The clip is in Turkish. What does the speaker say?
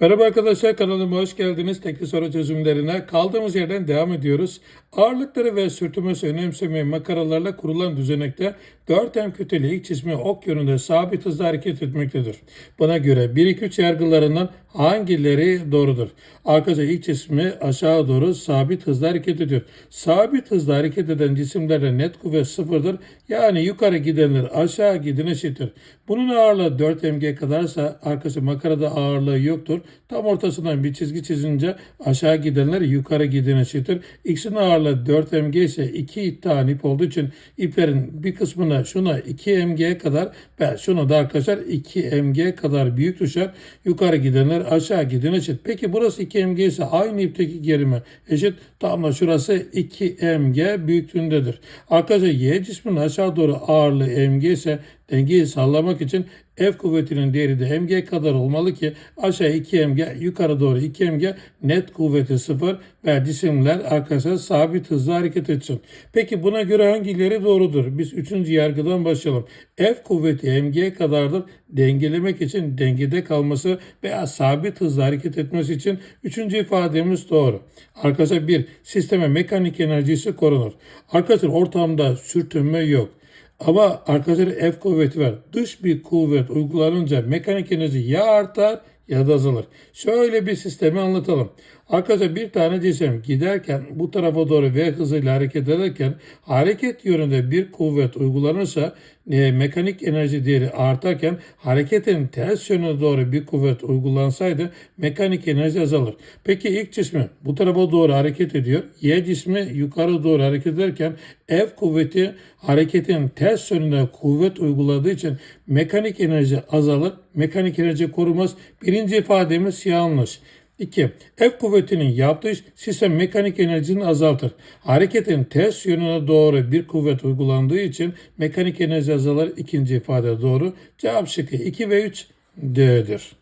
Merhaba arkadaşlar kanalıma hoş geldiniz. Tekli soru çözümlerine kaldığımız yerden devam ediyoruz. Ağırlıkları ve sürtünmesi önemsemeyen makaralarla kurulan düzenekte 4M kütleli ilk cismi ok yönünde sabit hızla hareket etmektedir. Buna göre 1-2-3 yargılarından hangileri doğrudur? Arkadaşlar ilk cismi aşağı doğru sabit hızla hareket ediyor. Sabit hızla hareket eden cisimlerde net kuvvet sıfırdır. Yani yukarı gidenler aşağı giden eşittir. Bunun ağırlığı 4 mg kadarsa arkası makarada ağırlığı yoktur. Tam ortasından bir çizgi çizince aşağı gidenler yukarı giden eşittir. X'in ağırlığı 4 mg ise 2 tane ip olduğu için iplerin bir kısmına şuna 2 mg kadar ve şuna da arkadaşlar 2 mg kadar büyük düşer. Yukarı gidenler aşağı giden eşit. Peki burası 2 mg ise aynı ipteki gerime eşit. Tam da şurası 2 mg büyüklüğündedir. Arkadaşlar Y cisminin aşağı doğru ağırlığı mg ise dengeyi sağlamak için F kuvvetinin değeri de mg kadar olmalı ki aşağı 2 mg yukarı doğru 2 mg net kuvveti 0 ve cisimler arkadaşlar sabit hızla hareket etsin. Peki buna göre hangileri doğrudur? Biz üçüncü yargıdan başlayalım. F kuvveti mg kadardır. Dengelemek için dengede kalması veya sabit hızla hareket etmesi için üçüncü ifademiz doğru. Arkadaşlar bir sisteme mekanik enerjisi korunur. Arkadaşlar ortamda sürtünme yok. Ama arkadaşlar F kuvveti var. Dış bir kuvvet uygulanınca mekanik enerji ya artar ya da azalır. Şöyle bir sistemi anlatalım. Arkadaşlar bir tane cisim giderken bu tarafa doğru V hızıyla hareket ederken hareket yönünde bir kuvvet uygulanırsa e, mekanik enerji değeri artarken hareketin ters yönüne doğru bir kuvvet uygulansaydı mekanik enerji azalır. Peki ilk cismi bu tarafa doğru hareket ediyor. Y cismi yukarı doğru hareket ederken F kuvveti hareketin ters yönüne kuvvet uyguladığı için mekanik enerji azalır. Mekanik enerji korumaz. Birinci ifademiz yanlış. 2. F kuvvetinin yaptığı sistem mekanik enerjisini azaltır. Hareketin ters yönüne doğru bir kuvvet uygulandığı için mekanik enerji azalır. İkinci ifade doğru. Cevap şıkkı 2 ve 3 D'dir.